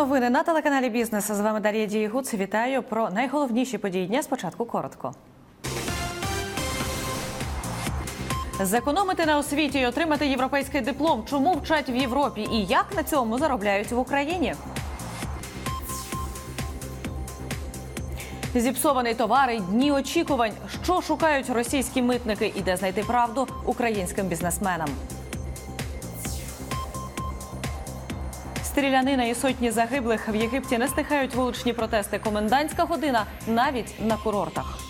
Новини на телеканалі Бізнес. З вами Дар'я Дієгуц. Вітаю про найголовніші події дня. Спочатку коротко. Зекономити на освіті і отримати європейський диплом. Чому вчать в Європі і як на цьому заробляють в Україні? Зіпсований товар і дні очікувань. Що шукають російські митники і де знайти правду українським бізнесменам? Стрілянина і сотні загиблих в Єгипті не стихають вуличні протести. Комендантська година навіть на курортах.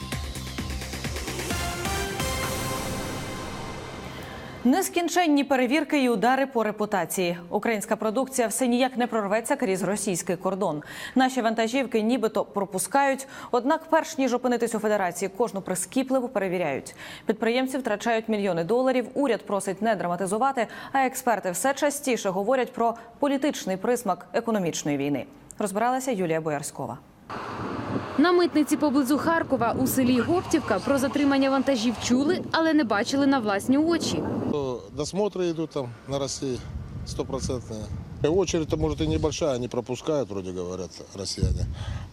Нескінченні перевірки і удари по репутації. Українська продукція все ніяк не прорветься крізь російський кордон. Наші вантажівки нібито пропускають. Однак, перш ніж опинитись у федерації, кожну прискіпливо перевіряють. Підприємці втрачають мільйони доларів. Уряд просить не драматизувати, а експерти все частіше говорять про політичний присмак економічної війни. Розбиралася Юлія Боярськова. На митниці поблизу Харкова у селі Гоптівка про затримання вантажів чули, але не бачили на власні очі. Досмотри йдуть там на Росії стопроцентні. И Очередь-то, может, и небольшая, они пропускают, вроде говорят, россияне.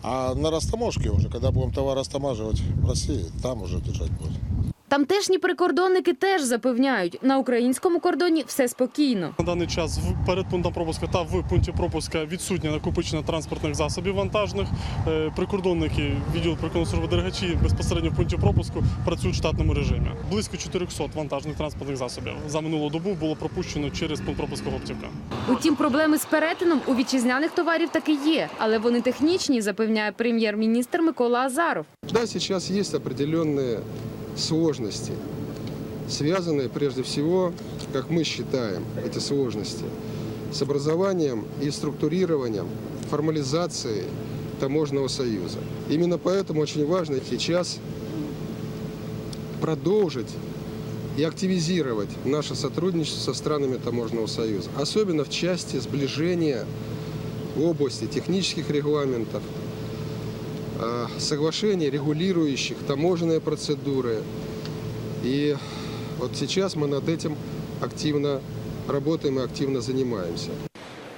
А на растаможке уже, когда будем товар растамаживать в России, там уже держать будем. Тамтешні прикордонники теж запевняють, на українському кордоні все спокійно. На даний час в- перед пунктом пропуску та в пункті пропуска відсутнє накопичення транспортних засобів вантажних. Е, Прикордонники відділу прикордонної служби дерегачі безпосередньо в пункті пропуску працюють в штатному режимі. Близько 400 вантажних транспортних засобів за минулу добу було пропущено через пункт пропуску Гоптівка. Утім, проблеми з перетином у вітчизняних товарів таки є, але вони технічні, запевняє прем'єр-міністр Микола Азаров. Да, сейчас есть определенные сложности, связанные прежде всего, как мы считаем, эти сложности, с образованием и структурированием, формализацией таможенного союза. Именно поэтому очень важно сейчас продолжить и активизировать наше сотрудничество со странами таможенного союза, особенно в части сближения в области технических регламентов, соглашений, регулирующих таможенные процедуры. И вот сейчас мы над этим активно работаем и активно занимаемся.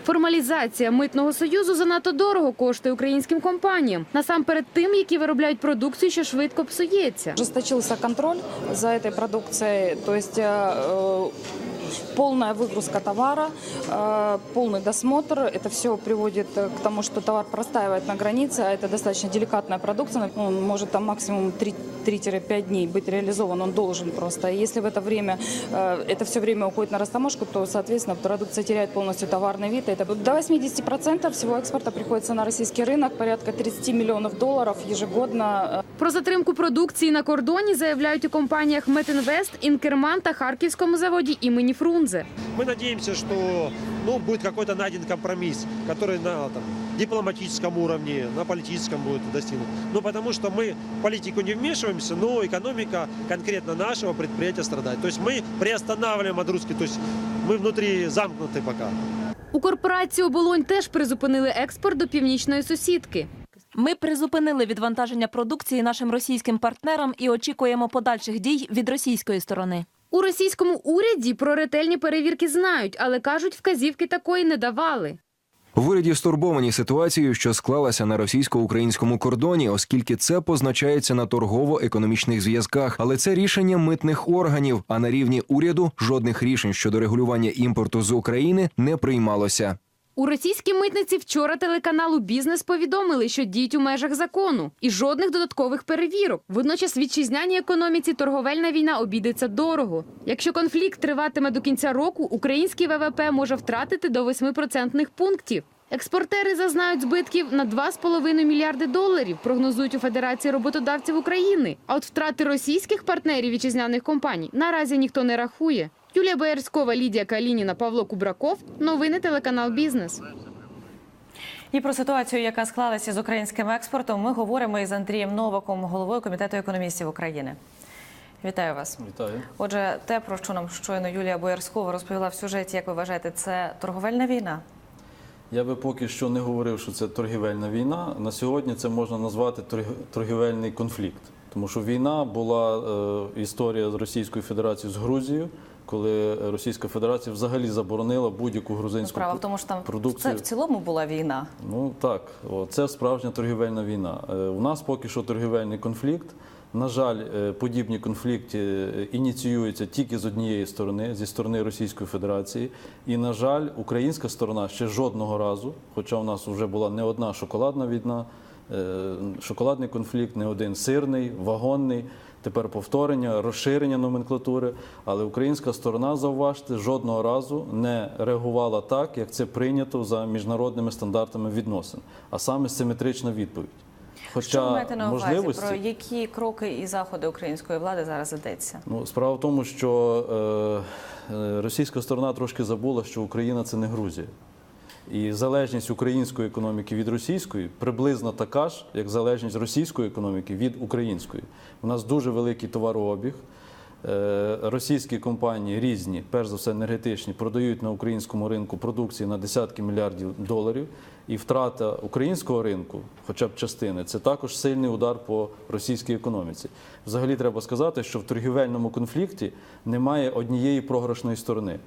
Формалізація митного союзу занадто дорого коштує українським компаніям, насамперед тим, які виробляють продукцію, що швидко псується. Ужесточился контроль за этой продукцией, то есть э, полная выгрузка товара, э, полный досмотр. Это все приводит э, к тому, что товар простаивает на границе, а это достаточно деликатная продукция. Он может там максимум 3 3-5 дней быть реализован, он должен просто. И Если в это время, э, это все время уходит на растаможку, то, соответственно, продукция теряет полностью товарный вид. Это до 80% всего экспорта приходится на российский рынок, порядка 30 миллионов долларов ежегодно э, Про затримку продукції на кордоні заявляють у компаніях Метінвест, Інкерман та Харківському заводі імені Фрунзе. Мы надеемся, что ну, будет какой-то найден компромисс, который на там, дипломатическом уровне, на политическом будет достигнут. Ну, потому что мы в политику не вмешиваемся, но экономика конкретно нашего предприятия страдает. То есть мы приостанавливаем отгрузки, то есть мы внутри замкнуты пока. У корпорації оболонь теж призупинили експорт до північної сусідки. Ми призупинили відвантаження продукції нашим російським партнерам і очікуємо подальших дій від російської сторони. У російському уряді про ретельні перевірки знають, але кажуть, вказівки такої не давали. В уряді стурбовані ситуацією, що склалася на російсько-українському кордоні, оскільки це позначається на торгово-економічних зв'язках. Але це рішення митних органів. А на рівні уряду жодних рішень щодо регулювання імпорту з України не приймалося. У російській митниці вчора телеканалу Бізнес повідомили, що діють у межах закону і жодних додаткових перевірок. Водночас вітчизняній економіці торговельна війна обійдеться дорого. Якщо конфлікт триватиме до кінця року, український ВВП може втратити до 8% пунктів. Експортери зазнають збитків на 2,5 мільярди доларів, прогнозують у Федерації роботодавців України. А от втрати російських партнерів вітчизняних компаній наразі ніхто не рахує. Юлія Боярськова, Лідія Калініна, Павло Кубраков. Новини телеканал Бізнес. І про ситуацію, яка склалася з українським експортом, ми говоримо із Андрієм Новаком, головою комітету економістів України. Вітаю вас. Вітаю. Отже, те, про що нам щойно Юлія Боярськова розповіла в сюжеті, як ви вважаєте, це торговельна війна? Я би поки що не говорив, що це торгівельна війна. На сьогодні це можна назвати торг- торгівельний конфлікт. Тому що війна була е, історія з Російською Федерацією з Грузією, коли Російська Федерація взагалі заборонила будь-яку грузинську Справа в тому, що там продукцію. це в цілому була війна. Ну так, о, це справжня торгівельна війна. Е, У нас поки що торгівельний конфлікт. На жаль, е, подібні конфлікти е, ініціюються тільки з однієї сторони, зі сторони Російської Федерації. І, на жаль, українська сторона ще жодного разу, хоча у нас вже була не одна шоколадна війна, е, шоколадний конфлікт, не один сирний, вагонний. Тепер повторення, розширення номенклатури. Але українська сторона, зауважте, жодного разу не реагувала так, як це прийнято за міжнародними стандартами відносин, а саме симетрична відповідь. Хоча Що ви маєте на увазі? можливості Про які кроки і заходи української влади зараз йдеться? Ну, справа в тому, що е, е, російська сторона трошки забула, що Україна це не Грузія. І залежність української економіки від російської приблизно така ж, як залежність російської економіки від української. У нас дуже великий товарообіг. Е, Російські компанії різні, перш за все енергетичні, продають на українському ринку продукції на десятки мільярдів доларів. І втрата українського ринку, хоча б частини, це також сильний удар по російській економіці. Взагалі треба сказати, що в торгівельному конфлікті немає однієї програшної сторони.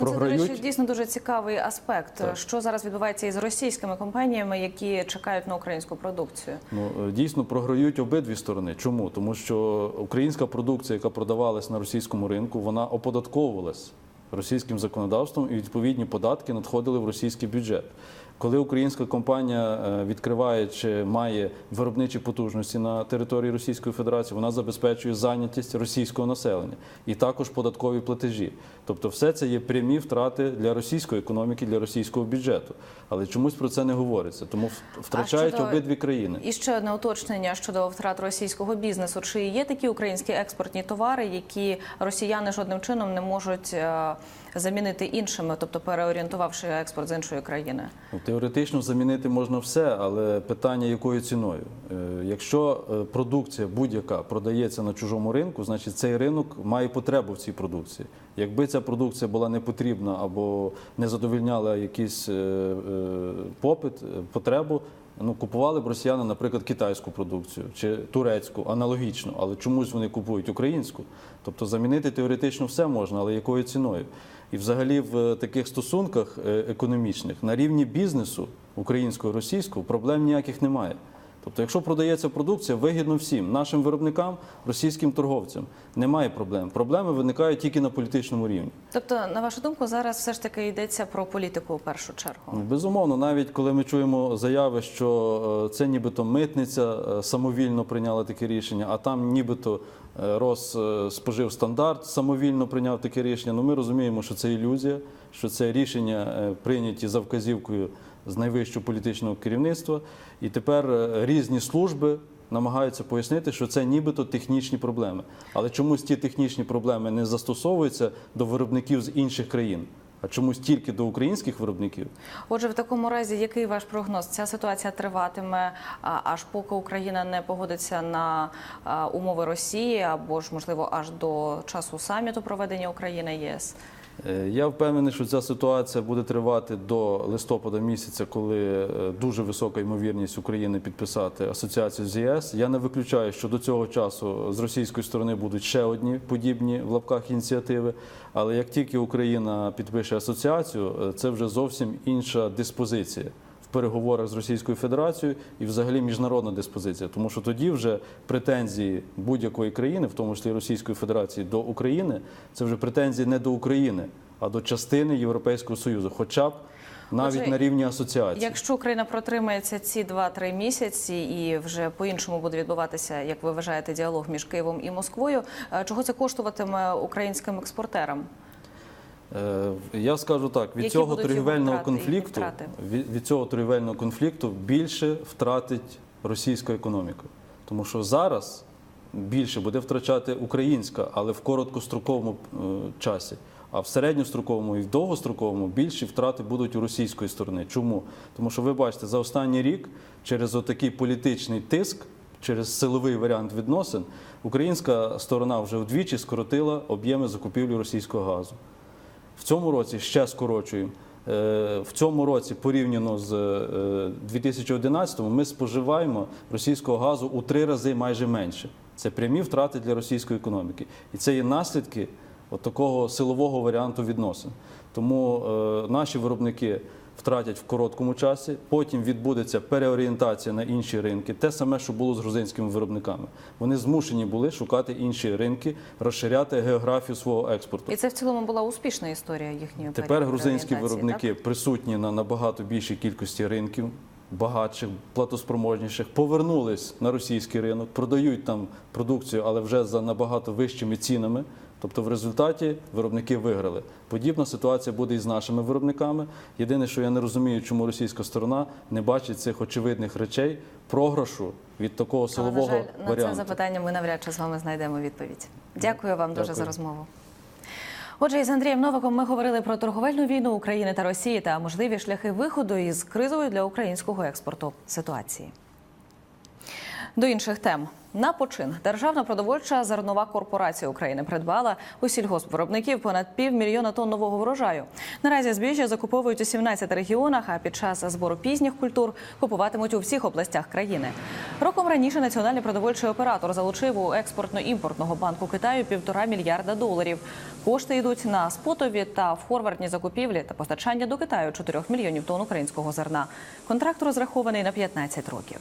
Ну, це, до речі, дійсно дуже цікавий аспект. Що зараз відбувається із російськими компаніями, які чекають на українську продукцію? Ну е, дійсно програють обидві сторони. Чому? Тому що українська продукція, яка продавалась на російському ринку, вона оподатковувалась російським законодавством, і відповідні податки надходили в російський бюджет. Коли українська компанія е, відкриває чи має виробничі потужності на території Російської Федерації, вона забезпечує зайнятість російського населення і також податкові платежі. Тобто, все це є прямі втрати для російської економіки, для російського бюджету. Але чомусь про це не говориться, тому втрачають щодо- обидві країни. І ще одне уточнення щодо втрат російського бізнесу. Чи є такі українські експортні товари, які росіяни жодним чином не можуть е, замінити іншими, тобто переорієнтувавши експорт з іншої країни? Ну, Теоретично замінити можна все, але питання якою ціною. Е, Якщо е, продукція будь-яка продається на чужому ринку, значить цей ринок має потребу в цій продукції. Якби ця продукція була не потрібна або не задовільняла якийсь е, попит, потребу. Ну, купували б росіяни, наприклад, китайську продукцію чи турецьку, аналогічно, але чомусь вони купують українську. Тобто замінити теоретично все можна, але якою ціною? І взагалі в таких стосунках е, економічних на рівні бізнесу українського російського проблем ніяких немає. Тобто, якщо продається продукція, вигідно всім нашим виробникам, російським торговцям немає проблем. Проблеми виникають тільки на політичному рівні. Тобто, на вашу думку, зараз все ж таки йдеться про політику в першу чергу. Ну, Безумовно, навіть коли ми чуємо заяви, що е, це нібито митниця е, самовільно прийняла таке рішення, а там нібито е, Росспоживстандарт самовільно прийняв таке рішення. Ну ми розуміємо, що це ілюзія, що це рішення прийняті за вказівкою з найвищого політичного керівництва, і тепер е, різні служби. Намагаються пояснити, що це нібито технічні проблеми, але чомусь ті технічні проблеми не застосовуються до виробників з інших країн, а чомусь тільки до українських виробників. Отже, в такому разі, який ваш прогноз? Ця ситуація триватиме аж поки Україна не погодиться на умови Росії, або ж можливо аж до часу саміту проведення України ЄС. Е, Я впевнений, що ця ситуація буде тривати до листопада місяця, коли е, дуже висока ймовірність України підписати асоціацію з ЄС. Я не виключаю, що до цього часу з російської сторони будуть ще одні подібні в лапках ініціативи. Але як тільки Україна підпише асоціацію, е, це вже зовсім інша диспозиція. Переговорах з Російською Федерацією і взагалі міжнародна диспозиція, тому що тоді вже претензії будь-якої країни, в тому числі Російської Федерації, до України, це вже претензії не до України, а до частини Європейського Союзу, хоча б навіть Отже, на рівні асоціації. Якщо Україна протримається ці 2-3 місяці і вже по-іншому буде відбуватися, як ви вважаєте, діалог між Києвом і Москвою, е, чого це коштуватиме українським експортерам? Е, Я скажу так: від Які цього торгівельного конфлікту від, від цього торгівельного конфлікту більше втратить російська економіка, тому що зараз більше буде втрачати українська, але в короткостроковому е, часі. А в середньостроковому і в довгостроковому більші втрати будуть у російської сторони. Чому? Тому що ви бачите, за останній рік через отакий політичний тиск, через силовий варіант відносин, українська сторона вже вдвічі скоротила об'єми закупівлі російського газу. В цьому році ще скорочуємо. Е, В цьому році, порівняно з е, 2011 ми споживаємо російського газу у три рази майже менше. Це прямі втрати для російської економіки. І це є наслідки от такого силового варіанту відносин. Тому е, наші виробники втратять в короткому часі, потім відбудеться переорієнтація на інші ринки. Те саме, що було з грузинськими виробниками. Вони змушені були шукати інші ринки, розширяти географію свого експорту. І це в цілому була успішна історія їхньої Тепер грузинські виробники присутні на набагато більшій кількості ринків, багатших, платоспроможніших, повернулись на російський ринок, продають там продукцію, але вже за набагато вищими цінами. Тобто в результаті виробники виграли. Подібна ситуація буде і з нашими виробниками. Єдине, що я не розумію, чому російська сторона не бачить цих очевидних речей програшу від такого Але, на силового жаль, на це запитання ми навряд чи з вами знайдемо відповідь. Дякую вам дуже Дякую. за розмову. Отже, із Андрієм Новиком ми говорили про торговельну війну України та Росії та можливі шляхи виходу із кризової для українського експорту ситуації. До інших тем. На почин Державна продовольча зернова корпорація України придбала у сільгоспвиробників понад півмільйона тонн нового врожаю. Наразі збіжжя закуповують у 17 регіонах, а під час збору пізніх культур купуватимуть у всіх областях країни. Роком раніше національний продовольчий оператор залучив у експортно-імпортного банку Китаю півтора мільярда доларів. Кошти йдуть на спотові та форвардні закупівлі та постачання до Китаю 4 мільйонів тонн українського зерна. Контракт розрахований на 15 років.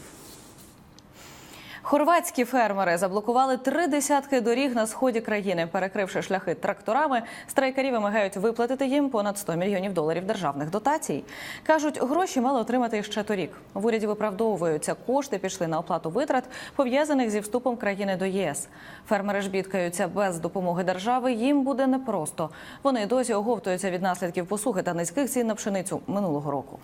Хорватські фермери заблокували три десятки доріг на сході країни, перекривши шляхи тракторами. Страйкарі вимагають виплатити їм понад 100 мільйонів доларів державних дотацій. кажуть, гроші мали отримати ще торік. В уряді виправдовуються кошти пішли на оплату витрат, пов'язаних зі вступом країни до ЄС. Фермери ж бідкаються без допомоги держави. Їм буде непросто. Вони досі оговтуються від наслідків посухи та низьких цін на пшеницю минулого року.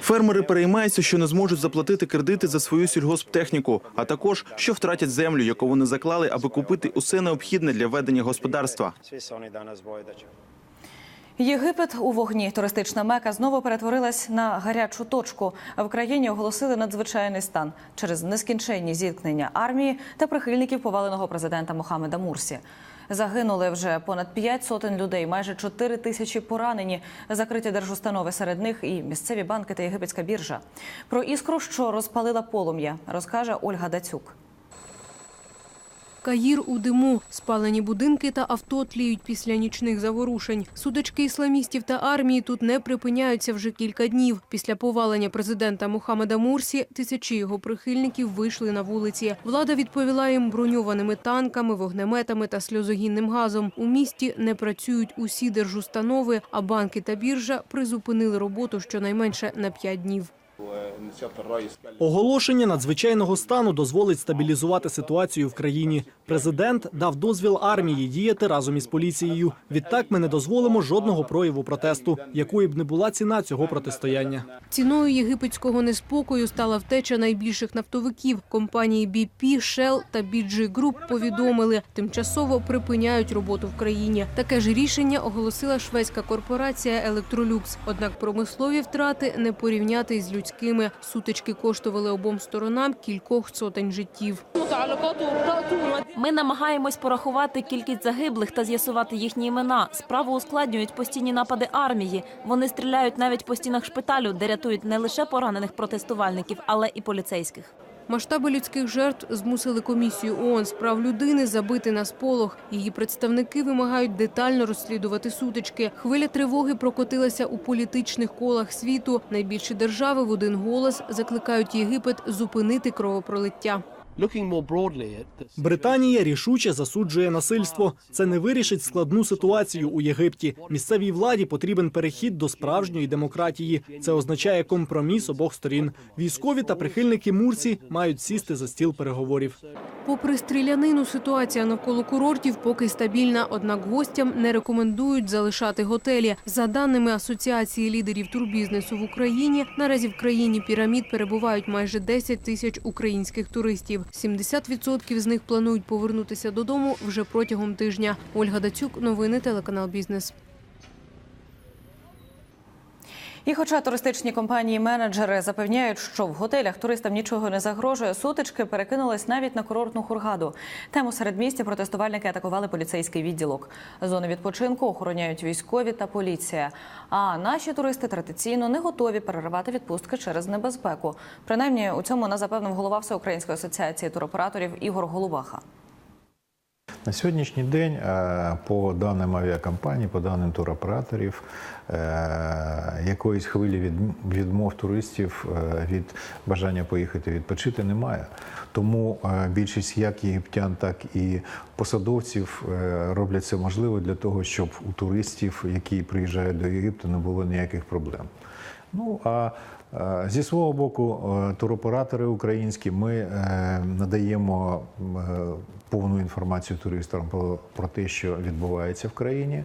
Фермери переймаються, що не зможуть заплатити кредити за свою сільгосптехніку, а також що втратять землю, яку вони заклали, аби купити усе необхідне для ведення господарства. Єгипет у вогні. Туристична мека знову перетворилась на гарячу точку. В країні оголосили надзвичайний стан через нескінченні зіткнення армії та прихильників поваленого президента Мохамеда Мурсі. Загинули вже понад п'ять сотень людей, майже чотири тисячі поранені, закриті держустанови серед них і місцеві банки та єгипетська біржа. Про іскру, що розпалила полум'я, розкаже Ольга Дацюк. Каїр у диму. Спалені будинки та авто тліють після нічних заворушень. Судочки ісламістів та армії тут не припиняються вже кілька днів. Після повалення президента Мухаммеда Мурсі тисячі його прихильників вийшли на вулиці. Влада відповіла їм броньованими танками, вогнеметами та сльозогінним газом. У місті не працюють усі держустанови, а банки та біржа призупинили роботу щонайменше на п'ять днів. Оголошення надзвичайного стану дозволить стабілізувати ситуацію в країні. Президент дав дозвіл армії діяти разом із поліцією. Відтак ми не дозволимо жодного прояву протесту, якою б не була ціна цього протистояння. Ціною єгипетського неспокою стала втеча найбільших нафтовиків. Компанії BP, Shell та BG Group повідомили, тимчасово припиняють роботу в країні. Таке ж рішення оголосила шведська корпорація Electrolux. Однак промислові втрати не порівняти з людськими. Сутички коштували обом сторонам кількох сотень життів. Ми намагаємось порахувати кількість загиблих та з'ясувати їхні імена. Справу ускладнюють постійні напади армії. Вони стріляють навіть по стінах шпиталю, де рятують не лише поранених протестувальників, але і поліцейських. Масштаби людських жертв змусили комісію ООН з прав людини забити на сполох. Її представники вимагають детально розслідувати сутички. Хвиля тривоги прокотилася у політичних колах світу. Найбільші держави в один голос закликають Єгипет зупинити кровопролиття. Британія рішуче засуджує насильство. Це не вирішить складну ситуацію у Єгипті. Місцевій владі потрібен перехід до справжньої демократії. Це означає компроміс обох сторін. Військові та прихильники Мурсі мають сісти за стіл переговорів. Попри стрілянину, ситуація навколо курортів поки стабільна, однак гостям не рекомендують залишати готелі. За даними Асоціації лідерів турбізнесу в Україні, наразі в країні пірамід перебувають майже 10 тисяч українських туристів. 70% з них планують повернутися додому вже протягом тижня. Ольга Дацюк, новини телеканал Бізнес. І хоча туристичні компанії-менеджери запевняють, що в готелях туристам нічого не загрожує, сутички перекинулись навіть на курортну хургаду. Тему середмістя протестувальники атакували поліцейський відділок. Зони відпочинку охороняють військові та поліція. А наші туристи традиційно не готові переривати відпустки через небезпеку. Принаймні у цьому нас запевнив голова Всеукраїнської асоціації туроператорів Ігор Голубаха. На сьогоднішній день, е, по даним авіакомпаній, по даним туроператорів, е, якоїсь хвилі відмов туристів е, від бажання поїхати відпочити немає. Тому більшість як єгиптян, так і посадовців роблять це можливо для того, щоб у туристів, які приїжджають до Єгипту, не було ніяких проблем. Ну а зі свого боку, туроператори українські, ми надаємо повну інформацію туристам про, про те, що відбувається в країні.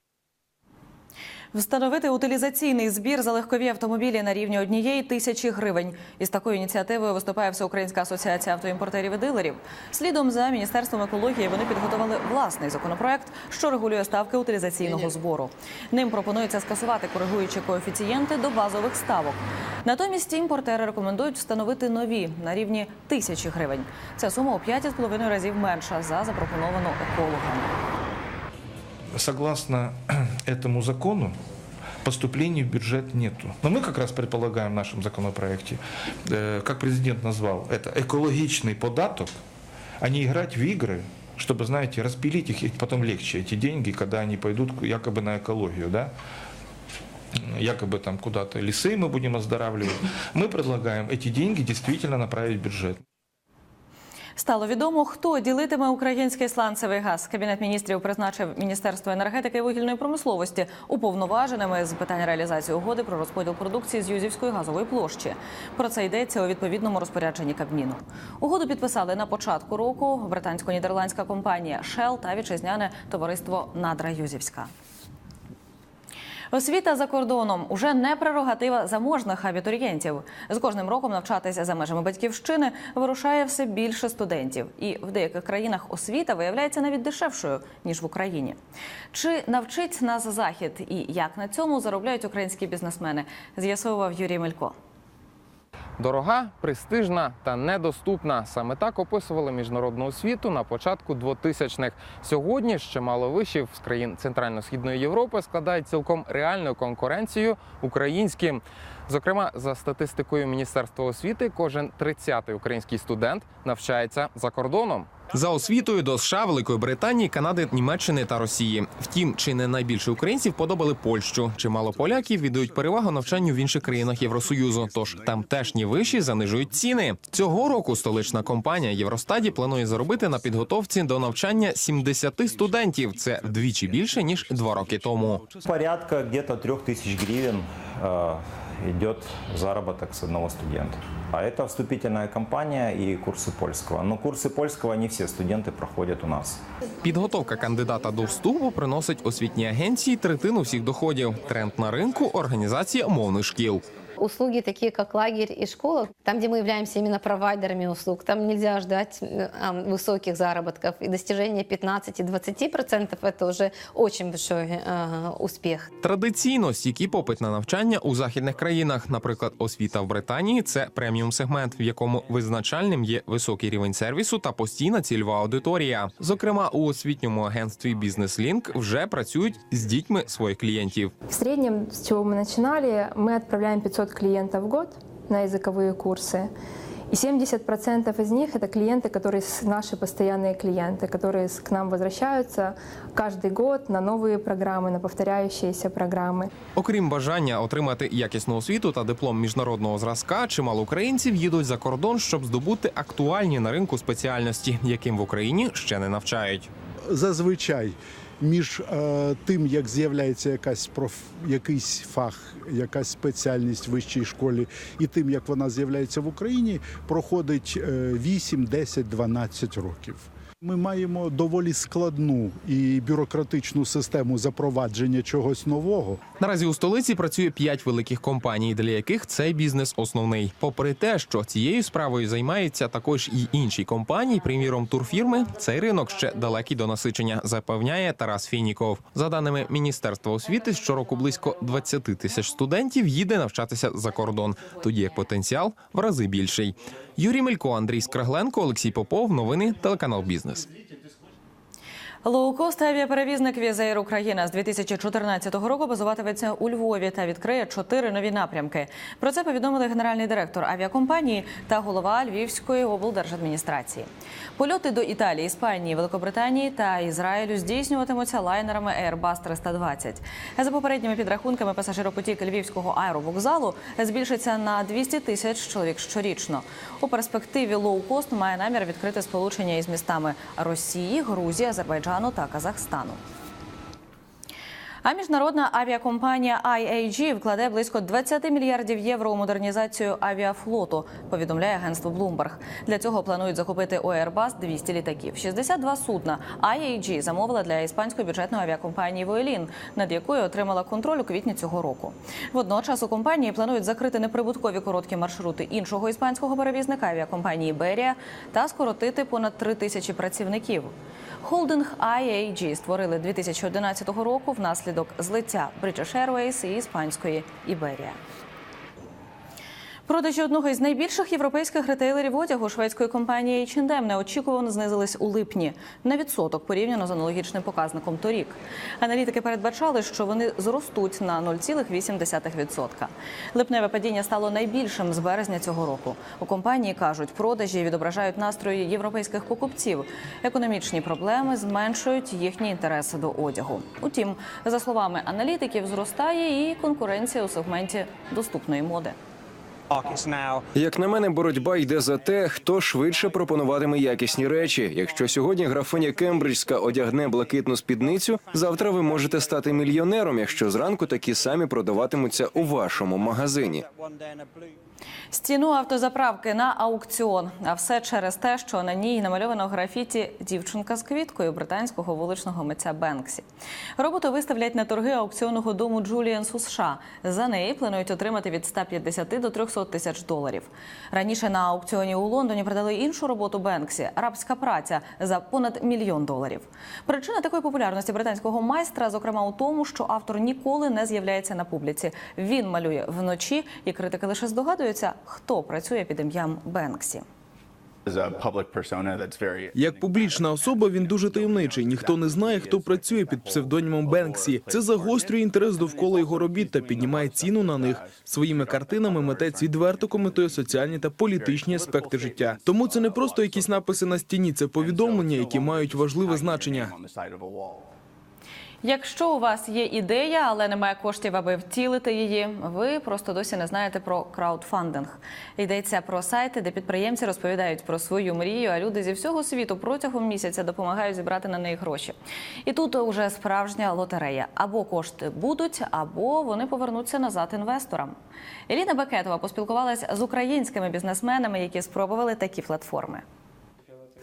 Встановити утилізаційний збір за легкові автомобілі на рівні однієї тисячі гривень. Із такою ініціативою виступає Всеукраїнська асоціація автоімпортерів і дилерів. Слідом за міністерством екології вони підготували власний законопроект, що регулює ставки утилізаційного збору. Ним пропонується скасувати коригуючі коефіцієнти до базових ставок. Натомість імпортери рекомендують встановити нові на рівні тисячі гривень. Ця сума у 5,5 разів менша за запропоновану екологами. согласно этому закону, поступлений в бюджет нету. Но мы как раз предполагаем в нашем законопроекте, э, как президент назвал, это экологичный податок, а не играть в игры, чтобы, знаете, распилить их, и потом легче эти деньги, когда они пойдут якобы на экологию, да? якобы там куда-то лесы мы будем оздоравливать. Мы предлагаем эти деньги действительно направить в бюджет. Стало відомо, хто ділитиме український сланцевий газ. Кабінет міністрів призначив Міністерство енергетики і вугільної промисловості уповноваженими з питань реалізації угоди про розподіл продукції з Юзівської газової площі. Про це йдеться у відповідному розпорядженні Кабміну. Угоду підписали на початку року британсько-нідерландська компанія Shell та вітчизняне товариство Надра Юзівська. Освіта за кордоном уже не прерогатива заможних абітурієнтів. З кожним роком навчатися за межами батьківщини вирушає все більше студентів, і в деяких країнах освіта виявляється навіть дешевшою ніж в Україні. Чи навчить нас захід і як на цьому заробляють українські бізнесмени? З'ясовував Юрій Мелько. Дорога, престижна та недоступна. Саме так описували міжнародну освіту на початку 2000-х. Сьогодні ще мало вишів з країн Центрально-східної Європи складають цілком реальну конкуренцію українським. Зокрема, за статистикою Міністерства освіти, кожен 30-й український студент навчається за кордоном. За освітою до США, Великої Британії, Канади, Німеччини та Росії. Втім, чи не найбільше українців подобали Польщу? Чимало поляків віддають перевагу навчанню в інших країнах Євросоюзу. Тож тамтешні виші занижують ціни. Цього року столична компанія Євростаді планує заробити на підготовці до навчання 70 студентів. Це вдвічі більше ніж два роки тому. Порядка где-то 3000 гривен э, идет заработок с одного студента. А это вступительная кампания и курсы польского. Но курсы польского не все студенты проходят у нас. Підготовка кандидата до вступу приносить освітній агенції третину всіх доходів. Тренд на ринку організація мовних шкіл. Услуги такие, как лагерь и школа, там, где мы являемся именно провайдерами услуг, там нельзя ждать э, а, высоких заработков. И достижение 15-20% это уже очень большой э, успех. Традиційно стійкий попит на навчання у західних країнах, наприклад, освіта в Британії це преміум сегмент, в якому визначальним є високий рівень сервісу та постійна цільова аудиторія. Зокрема, у освітньому агентстві BusinessLink вже працюють з дітьми своїх клієнтів. В среднем, с чего мы начинали, мы отправляем 500 клиентов в год на языковые курсы. И 70% из них это клиенты, которые с- наши постоянные клиенты, которые с- к нам возвращаются каждый год на новые программы, на повторяющиеся программы. Окрім бажання отримати якісну освіту та диплом міжнародного зразка, чимало українців їдуть за кордон, щоб здобути актуальні на ринку спеціальності, яким в Україні ще не навчають. зазвичай між е, тим, як з'являється якась проф, якийсь фах, якась спеціальність в вищій школі, і тим, як вона з'являється в Україні, проходить е, 8, 10, 12 років. Ми маємо доволі складну і бюрократичну систему запровадження чогось нового. Наразі у столиці працює п'ять великих компаній, для яких цей бізнес основний. Попри те, що цією справою займаються також і інші компанії, приміром турфірми, цей ринок ще далекий до насичення, запевняє Тарас Фініков. За даними Міністерства освіти, щороку близько 20 тисяч студентів їде навчатися за кордон, тоді як потенціал в рази більший. Юрій Мелько, Андрій Скрагленко, Олексій Попов. Новини телеканал Бізнес. Лоукост авіаперевізник Візаєр Україна з 2014 року базуватиметься у Львові та відкриє чотири нові напрямки. Про це повідомили генеральний директор авіакомпанії та голова Львівської облдержадміністрації. Польоти до Італії, Іспанії, Великобританії та Ізраїлю здійснюватимуться лайнерами Airbus 320. За попередніми підрахунками, пасажиропотік Львівського аеровокзалу збільшиться на 200 тисяч чоловік щорічно. У перспективі лоукост має намір відкрити сполучення із містами Росії, Грузії, Азербайджану та Казахстану. А міжнародна авіакомпанія IAG вкладе близько 20 мільярдів євро у модернізацію авіафлоту, повідомляє агентство Bloomberg. Для цього планують закупити у Airbus 200 літаків. 62 судна IAG замовила для іспанської бюджетної авіакомпанії Воелін, над якою отримала контроль у квітні цього року. Водночас у компанії планують закрити неприбуткові короткі маршрути іншого іспанського перевізника авіакомпанії Берія та скоротити понад 3 тисячі працівників. Холдинг IAG створили 2011 року внаслідок злиття British Airways і іспанської Іберія. Продажі одного із найбільших європейських ретейлерів одягу шведської компанії H&M неочікувано знизились у липні на відсоток порівняно з аналогічним показником торік. Аналітики передбачали, що вони зростуть на 0,8%. Липневе падіння стало найбільшим з березня цього року. У компанії кажуть, продажі відображають настрої європейських покупців. Економічні проблеми зменшують їхні інтереси до одягу. Утім, за словами аналітиків, зростає і конкуренція у сегменті доступної моди. Як на мене, боротьба йде за те, хто швидше пропонуватиме якісні речі. Якщо сьогодні графиня Кембриджська одягне блакитну спідницю, завтра ви можете стати мільйонером, якщо зранку такі самі продаватимуться у вашому магазині. Стіну автозаправки на аукціон. А все через те, що на ній намальовано графіті дівчинка з квіткою британського вуличного митця Бенксі. Роботу виставлять на торги аукціонного дому Джуліанс у США. За неї планують отримати від 150 до 300 тисяч доларів. Раніше на аукціоні у Лондоні продали іншу роботу Бенксі арабська праця за понад мільйон доларів. Причина такої популярності британського майстра, зокрема, у тому, що автор ніколи не з'являється на публіці. Він малює вночі, і критики лише здогадуються, хто працює під ім'ям Бенксі. Як публічна особа він дуже таємничий. Ніхто не знає, хто працює під псевдонімом Бенксі. Це загострює інтерес довкола його робіт та піднімає ціну на них. Своїми картинами митець відверто коментує соціальні та політичні аспекти життя. Тому це не просто якісь написи на стіні, це повідомлення, які мають важливе значення. Якщо у вас є ідея, але немає коштів, аби втілити її, ви просто досі не знаєте про краудфандинг. Йдеться про сайти, де підприємці розповідають про свою мрію, а люди зі всього світу протягом місяця допомагають зібрати на неї гроші. І тут уже справжня лотерея: або кошти будуть, або вони повернуться назад інвесторам. Еліна Бекетова поспілкувалася з українськими бізнесменами, які спробували такі платформи.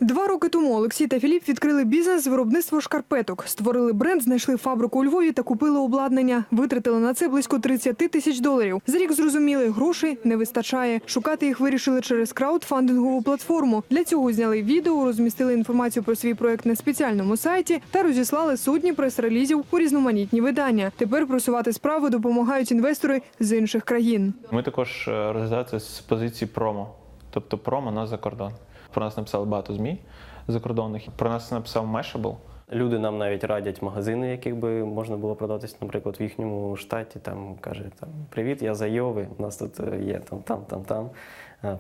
Два роки тому Олексій та Філіп відкрили бізнес з виробництва шкарпеток. Створили бренд, знайшли фабрику у Львові та купили обладнання. Витратили на це близько 30 тисяч доларів. За рік зрозуміли, грошей не вистачає. Шукати їх вирішили через краудфандингову платформу. Для цього зняли відео, розмістили інформацію про свій проект на спеціальному сайті та розіслали сотні прес-релізів у різноманітні видання. Тепер просувати справи допомагають інвестори з інших країн. Ми також е, з позиції промо, тобто промо на закордон. Про нас написали багато ЗМІ закордонних. Про нас написав Mashable. Люди нам навіть радять магазини, яких би можна було продатись, наприклад, в їхньому штаті. Там каже там Привіт, я за Йови. У нас тут е, є там, там, там, там.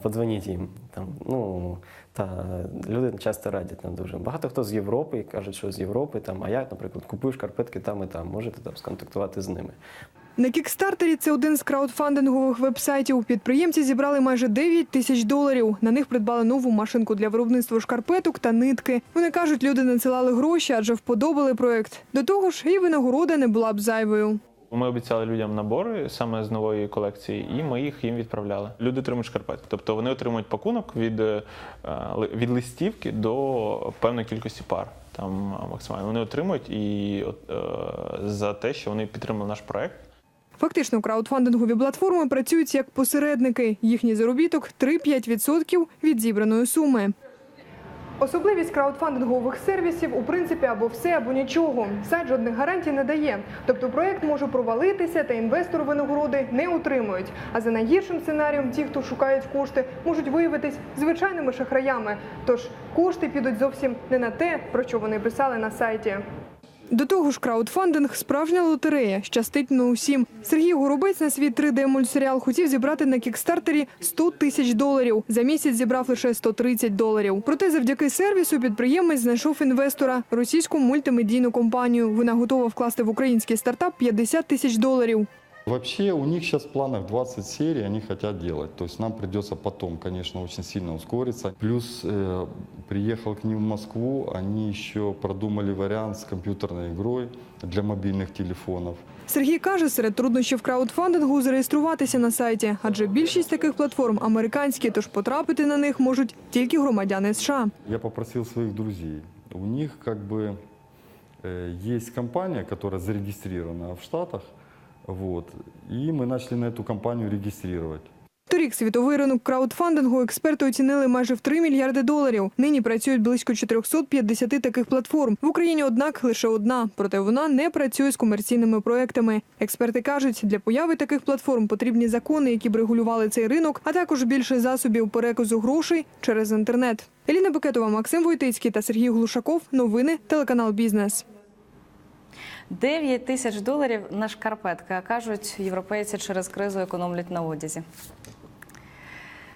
Подзвоніть їм. Там, ну, та люди часто радять нам дуже. Багато хто з Європи кажуть, що з Європи, там, а я, наприклад, купую шкарпетки там і там. Можете там сконтактувати з ними. На кікстартері це один з краудфандингових вебсайтів. Підприємці зібрали майже 9 тисяч доларів. На них придбали нову машинку для виробництва шкарпеток та нитки. Вони кажуть, люди надсилали гроші, адже вподобали проект. До того ж, і винагорода не була б зайвою. Ми обіцяли людям набори саме з нової колекції, і ми їх їм відправляли. Люди отримують шкарпетки. Тобто вони отримують пакунок від, е, від листівки до певної кількості пар. Там е, максимально вони отримують і от, е, за те, що вони підтримали наш проект. Фактично, краудфандингові платформи працюють як посередники. Їхній заробіток 3-5% від зібраної суми. Особливість краудфандингових сервісів у принципі або все, або нічого. Сайт жодних гарантій не дає. Тобто проект може провалитися, та інвестор винагороди не отримують. А за найгіршим сценарієм, ті, хто шукають кошти, можуть виявитись звичайними шахраями. Тож кошти підуть зовсім не на те, про що вони писали на сайті. До того ж, краудфандинг справжня лотерея, щастить не усім. Сергій Горобець на свій 3D-мультсеріал хотів зібрати на кікстартері 100 тисяч доларів. За місяць зібрав лише 130 доларів. Проте завдяки сервісу підприємець знайшов інвестора російську мультимедійну компанію. Вона готова вкласти в український стартап 50 тисяч доларів. Вообще у них сейчас в планах 20 серий, они хотят делать. То есть нам придется потом, конечно, очень сильно ускориться. Плюс э, приехал к ним в Москву, они еще продумали вариант с компьютерной игрой для мобильных телефонов. Сергій каже, серед труднощів краудфандингу зареєструватися на сайті, адже більшість таких платформ американські, тож потрапити на них можуть тільки громадяни США. Я попросил своих друзей. У них как бы э, есть компания, которая зарегистрирована в Штатах. Вот, и мы начали на эту компанию регистрировать. Торік світовий ринок краудфандингу експерти оцінили майже в 3 мільярди доларів. Нині працюють близько 450 таких платформ. В Україні, однак, лише одна. Проте вона не працює з комерційними проектами. Експерти кажуть, для появи таких платформ потрібні закони, які б регулювали цей ринок, а також більше засобів переказу грошей через інтернет. Еліна Бекетова, Максим Войтицький та Сергій Глушаков. Новини телеканал Бізнес. 9 тисяч доларів на шкарпетки. А кажуть, європейці через кризу економлять на одязі.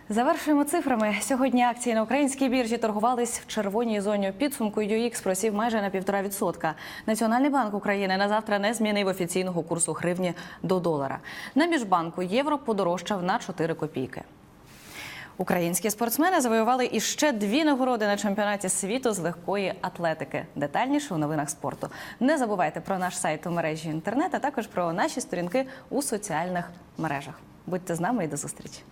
Завершуємо цифрами. Сьогодні акції на українській біржі торгувались в червоній зоні. Підсумку UX просів майже на півтора відсотка. Національний банк України на завтра не змінив офіційного курсу гривні до долара. На міжбанку євро подорожчав на 4 копійки. Українські спортсмени завоювали іще дві нагороди на чемпіонаті світу з легкої атлетики. Детальніше у новинах спорту. Не забувайте про наш сайт у мережі інтернет, а також про наші сторінки у соціальних мережах. Будьте з нами і до зустрічі.